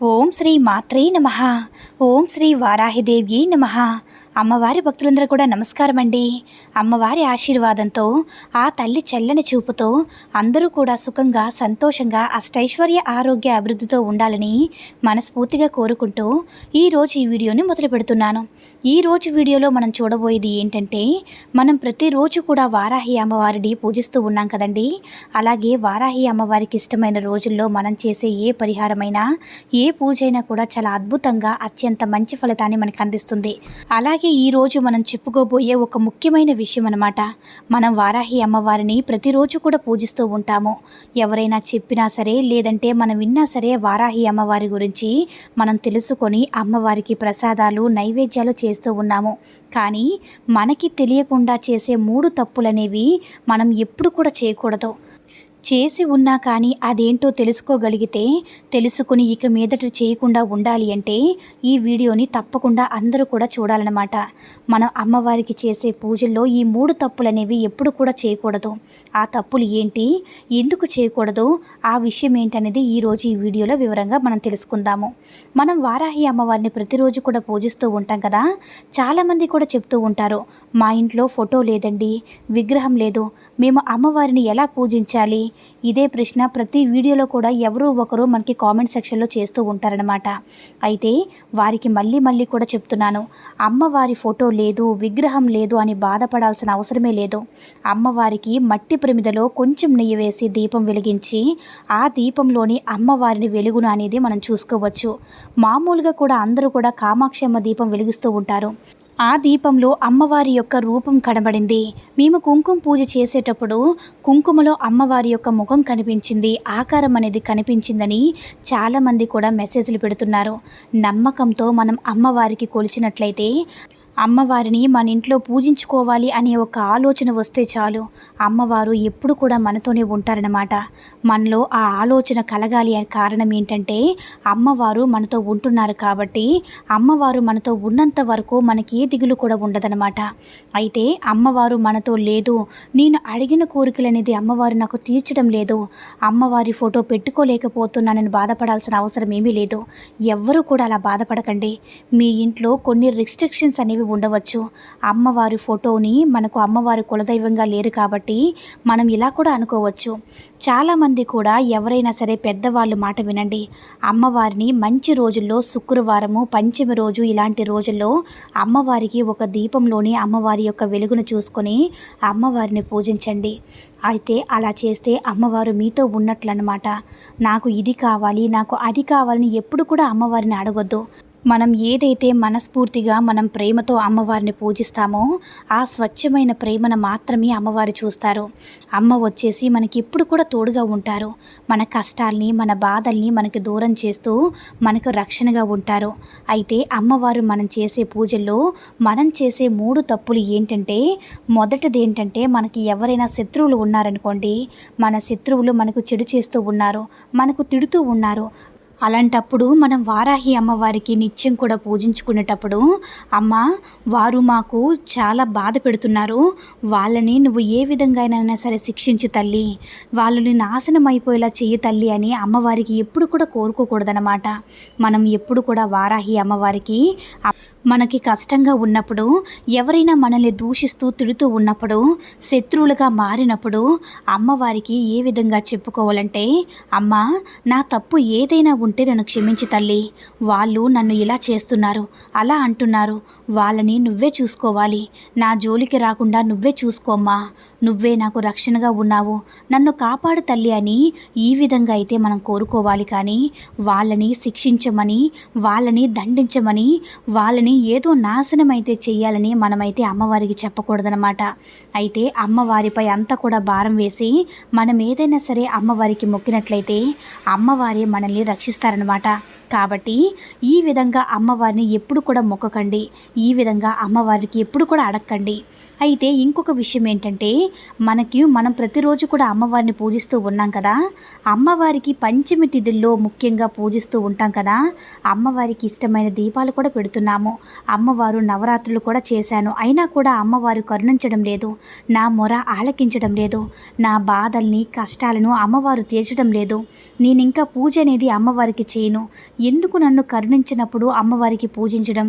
ఓం శ్రీ మాత్రే నమ ఓం శ్రీ వారాహిదేవి నమ అమ్మవారి భక్తులందరూ కూడా నమస్కారం అండి అమ్మవారి ఆశీర్వాదంతో ఆ తల్లి చల్లని చూపుతో అందరూ కూడా సుఖంగా సంతోషంగా అష్టైశ్వర్య ఆరోగ్య అభివృద్ధితో ఉండాలని మనస్ఫూర్తిగా కోరుకుంటూ ఈరోజు ఈ వీడియోని మొదలు పెడుతున్నాను. ఈరోజు వీడియోలో మనం చూడబోయేది ఏంటంటే మనం ప్రతిరోజు కూడా వారాహి అమ్మవారిని పూజిస్తూ ఉన్నాం కదండి. అలాగే వారాహి అమ్మవారికి ఇష్టమైన రోజుల్లో మనం చేసే ఏ పరిహారమైనా ఏ పూజ అయినా కూడా చాలా అద్భుతంగా అత్యంత మంచి ఫలితాన్ని మనకు అందిస్తుంది. అలాగే ఈ రోజు మనం చెప్పుకోబోయే ఒక ముఖ్యమైన విషయం అనమాట మనం వారాహి అమ్మవారిని ప్రతిరోజు కూడా పూజిస్తూ ఉంటాము. ఎవరైనా చెప్పినా సరే లేదంటే మనం విన్నా సరే వారాహి అమ్మవారి గురించి మనం తెలుసుకొని అమ్మవారికి ప్రసాదాలు నైవేద్యాలు చేస్తూ ఉన్నాము. కానీ మనకి తెలియకుండా చేసే మూడు తప్పులనేవి మనం ఎప్పుడు కూడా చేయకూడదు. చేసి ఉన్నా కానీ అదేంటో తెలుసుకోగలిగితే తెలుసుకుని ఇక మీదట చేయకుండా ఉండాలి అంటే ఈ వీడియోని తప్పకుండా అందరూ కూడా చూడాలన్నమాట. మనం అమ్మవారికి చేసే పూజల్లో ఈ మూడు తప్పులు అనేవి ఎప్పుడు కూడా చేయకూడదు. ఆ తప్పులు ఏంటి ఎందుకు చేయకూడదు ఆ విషయం ఏంటనేది ఈరోజు ఈ వీడియోలో వివరంగా మనం తెలుసుకుందాము. మనం వారాహి అమ్మవారిని ప్రతిరోజు కూడా పూజిస్తూ ఉంటాం కదా చాలామంది కూడా చెప్తూ ఉంటారు మా ఇంట్లో ఫోటో లేదండి విగ్రహం లేదు మేము అమ్మవారిని ఎలా పూజించాలి ఇదే ప్రశ్న ప్రతి వీడియోలో కూడా ఎవరో ఒకరు మనకి కామెంట్ సెక్షన్లో చేస్తూ ఉంటారనమాట అయితే వారికి మళ్ళీ మళ్ళీ కూడా చెప్తున్నాను అమ్మవారి ఫోటో లేదు విగ్రహం లేదు అని బాధపడాల్సిన అవసరమే లేదు. అమ్మవారికి మట్టి ప్రమిదలో కొంచెం నెయ్యి వేసి దీపం వెలిగించి ఆ దీపంలోని అమ్మవారిని వెలుగును అనేది మనం చూసుకోవచ్చు. మామూలుగా కూడా అందరూ కూడా కామాక్షమ్మ దీపం వెలిగిస్తూ ఉంటారు. ఆ దీపంలో అమ్మవారి యొక్క రూపం కనబడింది. మేము కుంకుమ పూజ చేసేటప్పుడు కుంకుమలో అమ్మవారి యొక్క ముఖం కనిపించింది. ఆకారం అనేది కనిపించిందని చాలామంది కూడా మెసేజ్లు పెడుతున్నారు. నమ్మకంతో మనం అమ్మవారికి కొలిచినట్లయితే అమ్మవారిని మన ఇంట్లో పూజించుకోవాలి అనే ఒక ఆలోచన వస్తే చాలు. అమ్మవారు ఎప్పుడు కూడా మనతోనే ఉంటారనమాట మనలో ఆ ఆలోచన కలగాలి అనే కారణం ఏంటంటే అమ్మవారు మనతో ఉంటున్నారు కాబట్టి అమ్మవారు మనతో ఉన్నంత వరకు మనకి ఏ దిగులు కూడా ఉండదనమాట అయితే అమ్మవారు మనతో లేదు నేను అడిగిన కోరికలు అనేది అమ్మవారు నాకు తీర్చడం లేదు అమ్మవారి ఫోటో పెట్టుకోలేకపోతున్నానని బాధపడాల్సిన అవసరం ఏమీ లేదు. ఎవ్వరూ కూడా అలా బాధపడకండి. మీ ఇంట్లో కొన్ని రిస్ట్రిక్షన్స్ అనేవి ఉండవచ్చు. అమ్మవారి ఫోటోని మనకు అమ్మవారి కులదైవంగా లేరు కాబట్టి మనం ఇలా కూడా అనుకోవచ్చు. చాలామంది కూడా ఎవరైనా సరే పెద్దవాళ్ళు మాట వినండి. అమ్మవారిని మంచి రోజుల్లో శుక్రవారము పంచమి రోజు ఇలాంటి రోజుల్లో అమ్మవారికి ఒక దీపంలోని అమ్మవారి యొక్క వెలుగును చూసుకొని అమ్మవారిని పూజించండి. అయితే అలా చేస్తే అమ్మవారు మీతో ఉన్నట్లనమాట నాకు ఇది కావాలి నాకు అది కావాలని ఎప్పుడు కూడా అమ్మవారిని అడగొద్దు. మనం ఏదైతే మనస్ఫూర్తిగా మనం ప్రేమతో అమ్మవారిని పూజిస్తామో ఆ స్వచ్ఛమైన ప్రేమను మాత్రమే అమ్మవారు చూస్తారు. అమ్మ వచ్చేసి మనకి ఎప్పుడు కూడా తోడుగా ఉంటారు. మన కష్టాల్ని మన బాధల్ని మనకి దూరం చేస్తూ మనకు రక్షణగా ఉంటారు. అయితే అమ్మవారు మనం చేసే పూజల్లో మనం చేసే మూడు తప్పులు ఏంటంటే మొదటిది ఏంటంటే మనకి ఎవరైనా శత్రువులు ఉన్నారనుకోండి మన శత్రువులు మనకు చెడు చేస్తూ ఉన్నారు మనకు తిడుతూ ఉన్నారు. అలాంటప్పుడు మనం వారాహి అమ్మవారికి నిత్యం కూడా పూజించుకునేటప్పుడు అమ్మ వారు మాకు చాలా బాధ పెడుతున్నారు. వాళ్ళని నువ్వు ఏ విధంగా అయినా సరే శిక్షించు తల్లి. వాళ్ళని నాశనం అయిపోయేలా చెయ్యి తల్లి అని అమ్మవారికి ఎప్పుడు కూడా కోరుకోకూడదనమాట మనం ఎప్పుడు కూడా వారాహి అమ్మవారికి మనకి కష్టంగా ఉన్నప్పుడు ఎవరైనా మనల్ని దూషిస్తూ తిడుతూ ఉన్నప్పుడు శత్రువులుగా మారినప్పుడు అమ్మవారికి ఏ విధంగా చెప్పుకోవాలంటే అమ్మ నా తప్పు ఏదైనా ఉంటే నన్ను క్షమించి తల్లి. వాళ్ళు నన్ను ఇలా చేస్తున్నారు అలా అంటున్నారు. వాళ్ళని నువ్వే చూసుకోవాలి. నా జోలికి రాకుండా నువ్వే చూసుకోమ్మా నువ్వే నాకు రక్షణగా ఉన్నావు. నన్ను కాపాడు తల్లి అని ఈ విధంగా అయితే మనం కోరుకోవాలి కానీ వాళ్ళని శిక్షించమని వాళ్ళని దండించమని వాళ్ళని ఏదో నాశనం అయితే చెయ్యాలని మనమైతే అమ్మవారికి చెప్పకూడదనమాట అయితే అమ్మవారిపై అంతా కూడా భారం వేసి మనం ఏదైనా సరే అమ్మవారికి మొక్కినట్లయితే అమ్మవారి మనల్ని రక్షిస్తారనమాట కాబట్టి ఈ విధంగా అమ్మవారిని ఎప్పుడు కూడా మొక్కకండి. ఈ విధంగా అమ్మవారికి ఎప్పుడు కూడా అడక్కండి. అయితే ఇంకొక విషయం ఏంటంటే మనకి మనం ప్రతిరోజు కూడా అమ్మవారిని పూజిస్తూ ఉన్నాం కదా. అమ్మవారికి పంచమి తిథుల్లో ముఖ్యంగా పూజిస్తూ ఉంటాం కదా. అమ్మవారికి ఇష్టమైన దీపాలు కూడా పెడుతున్నాము. అమ్మవారు నవరాత్రులు కూడా చేశాను. అయినా కూడా అమ్మవారు కరుణించడం లేదు. నా మొర ఆలకించడం లేదు. నా బాధల్ని కష్టాలను అమ్మవారు తీర్చడం లేదు. నేను ఇంకా పూజ అనేది అమ్మవారికి చేయను. ఎందుకు నన్ను కరుణించినప్పుడు అమ్మవారికి పూజించడం?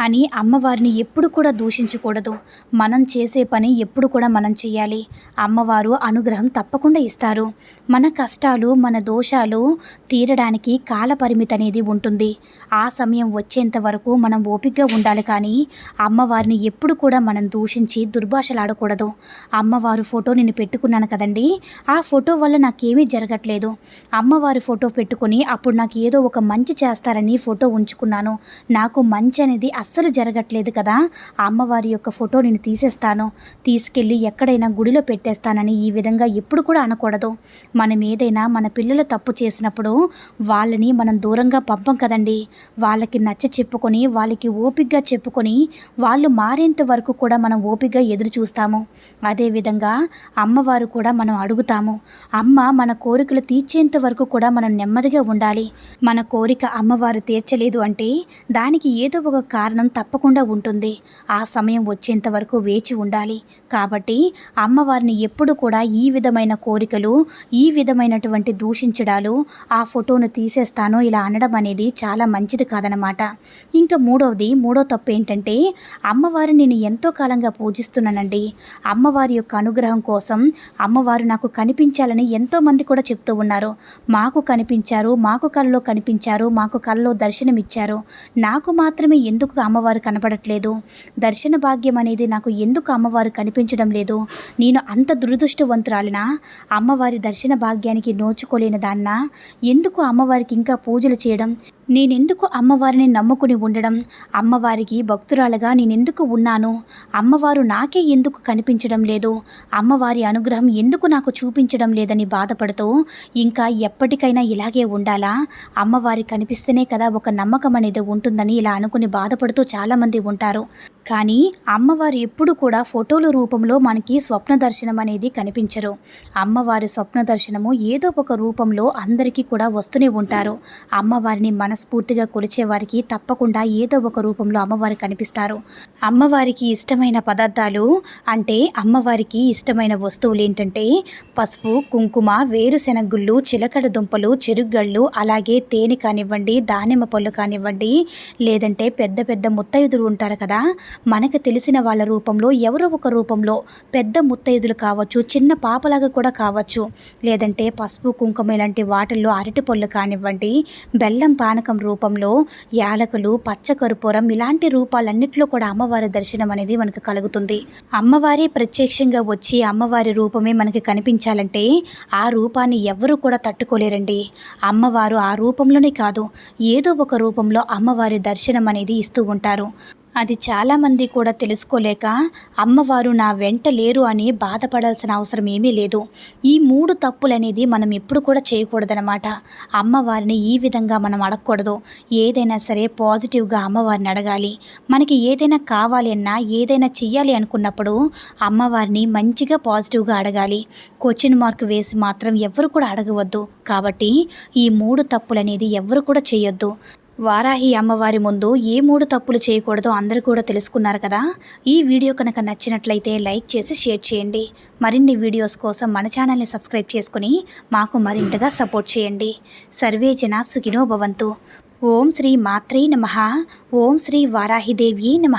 అని అమ్మవారిని ఎప్పుడు కూడా దూషించకూడదు. మనం చేసే పని ఎప్పుడు కూడా మనం చేయాలి. అమ్మవారు అనుగ్రహం తప్పకుండా ఇస్తారు. మన కష్టాలు మన దోషాలు తీరడానికి కాలపరిమితి అనేది ఉంటుంది. ఆ సమయం వచ్చేంత వరకు మనం ఓపికగా ఉండాలి కానీ అమ్మవారిని ఎప్పుడు కూడా మనం దూషించి దుర్భాషలాడకూడదు. అమ్మవారు ఫోటో నేను పెట్టుకున్నాను కదండి. ఆ ఫోటో వల్ల నాకేమీ జరగట్లేదు. అమ్మవారి ఫోటో పెట్టుకుని అప్పుడు నాకు ఏదో ఒక మంచి చేస్తారని ఫోటో ఉంచుకున్నాను. నాకు మంచి అనేది అస్సలు జరగట్లేదు కదా. ఆ అమ్మవారి యొక్క ఫోటో నేను తీసేస్తాను. తీసుకెళ్ళి ఎక్కడైనా గుడిలో పెట్టేస్తానని ఈ విధంగా ఎప్పుడు కూడా అనకూడదు. మనం ఏదైనా మన పిల్లలు తప్పు చేసినప్పుడు వాళ్ళని మనం దూరంగా పంపం కదండి. వాళ్ళకి నచ్చ చెప్పుకొని వాళ్ళకి ఓపిగ్గా చెప్పుకొని వాళ్ళు మారేంత వరకు కూడా మనం ఓపిగ్గా ఎదురు చూస్తాము. అదేవిధంగా అమ్మవారు కూడా మనం అడుగుతాము. అమ్మ మన కోరికలు తీర్చేంత వరకు కూడా మనం నెమ్మదిగా ఉండాలి. మన కోరిక అమ్మవారు తీర్చలేదు అంటే దానికి ఏదో ఒక కారణం తప్పకుండా ఉంటుంది. ఆ సమయం వచ్చేంత వరకు వేచి ఉండాలి. కాబట్టి అమ్మవారిని ఎప్పుడు కూడా ఈ విధమైన కోరికలు ఈ విధమైనటువంటి దూషించడాలు ఆ ఫోటోను తీసేస్తాను ఇలా అనడం అనేది చాలా మంచిది కాదనమాట ఇంకా మూడవది మూడో తప్పు ఏంటంటే అమ్మవారిని నేను ఎంతో కాలంగా పూజిస్తున్నానండి. అమ్మవారి యొక్క అనుగ్రహం కోసం అమ్మవారు నాకు కనిపించాలని ఎంతోమంది కూడా చెప్తూ ఉన్నారు. మాకు కనిపించారు మాకు కళ్ళలో కనిపించారు మాకు కళ్ళలో దర్శనమిచ్చారు. నాకు మాత్రమే ఎందుకు అమ్మవారు కనపడట్లేదు. దర్శన భాగ్యం అనేది నాకు ఎందుకు అమ్మవారు కనిపించడం లేదు? నేను అంత దురదృష్టవంతురాలినా? అమ్మవారి దర్శన భాగ్యానికి నోచుకోలేని దాన్నా? ఎందుకు అమ్మవారికి ఇంకా పూజలు చేయడం? నేనెందుకు అమ్మవారిని నమ్ముకుని ఉండడం? అమ్మవారికి భక్తురాలుగా నేనెందుకు ఉన్నాను? అమ్మవారు నాకే ఎందుకు కనిపించడం లేదు? అమ్మవారి అనుగ్రహం ఎందుకు నాకు చూపించడం లేదని బాధపడుతూ ఇంకా ఎప్పటికైనా ఇలాగే ఉండాలా? అమ్మవారి కనిపిస్తేనే కదా ఒక నమ్మకం అనేది ఉంటుందని ఇలా అనుకుని బాధపడుతూ చాలామంది ఉంటారు. కానీ అమ్మవారు ఎప్పుడు కూడా ఫోటోల రూపంలో మనకి స్వప్న దర్శనం అనేది కనిపించరు. అమ్మవారి స్వప్న దర్శనము ఏదో ఒక రూపంలో అందరికీ కూడా వస్తూనే ఉంటారు. అమ్మవారిని మనస్ఫూర్తిగా కొలిచే వారికి తప్పకుండా ఏదో ఒక రూపంలో అమ్మవారు కనిపిస్తారు. అమ్మవారికి ఇష్టమైన పదార్థాలు అంటే అమ్మవారికి ఇష్టమైన వస్తువులు ఏంటంటే పసుపు కుంకుమ వేరుశెనగుళ్ళు చిలకడ దుంపలు చెరుగ్గళ్ళు అలాగే తేనె కానివ్వండి దానిమ్మ పళ్ళు కానివ్వండి లేదంటే పెద్ద పెద్ద ముత్తైదులు ఉంటారు కదా మనకు తెలిసిన వాళ్ళ రూపంలో ఎవరో ఒక రూపంలో పెద్ద ముత్తైదులు కావచ్చు చిన్న పాపలాగా కూడా కావచ్చు. లేదంటే పసుపు కుంకుమ ఇలాంటి వాటిల్లో అరటి పొల్లు కానివ్వండి బెల్లం పానకం రూపంలో యాలకులు పచ్చకర్పూరం ఇలాంటి రూపాలన్నిట్లో కూడా అమ్మవారి దర్శనం అనేది మనకు కలుగుతుంది. అమ్మవారి ప్రత్యక్షంగా వచ్చి అమ్మవారి రూపమే మనకి కనిపించాలంటే ఆ రూపాన్ని ఎవరు కూడా తట్టుకోలేరండి. అమ్మవారు ఆ రూపంలోనే కాదు ఏదో ఒక రూపంలో అమ్మవారి దర్శనం అనేది ఇస్తూ ఉంటారు. అది చాలామంది కూడా తెలుసుకోలేక అమ్మవారు నా వెంట లేరు అని బాధపడాల్సిన అవసరం ఏమీ లేదు. ఈ మూడు తప్పులు అనేది మనం ఎప్పుడు కూడా చేయకూడదనమాట అమ్మవారిని ఈ విధంగా మనం అడగకూడదు. ఏదైనా సరే పాజిటివ్గా అమ్మవారిని అడగాలి. మనకి ఏదైనా కావాలి అన్నా ఏదైనా చెయ్యాలి అనుకున్నప్పుడు అమ్మవారిని మంచిగా పాజిటివ్గా అడగాలి. క్వశ్చన్ మార్క్ వేసి మాత్రం ఎవరు కూడా అడగవద్దు. కాబట్టి ఈ మూడు తప్పులు అనేది ఎవరు కూడా చేయొద్దు. వారాహి అమ్మవారి ముందు ఏ మూడు తప్పులు చేయకూడదో అందరూ కూడా తెలుసుకున్నారు కదా? ఈ వీడియో కనుక నచ్చినట్లయితే లైక్ చేసి షేర్ చేయండి. మరిన్ని వీడియోస్ కోసం మన ఛానల్ని సబ్స్క్రైబ్ చేసుకుని మాకు మరింతగా సపోర్ట్ చేయండి. సర్వే జన సుఖినో భవంతు. ఓం శ్రీ మాత్రే నమ. ఓం శ్రీ వారాహిదేవి నమ.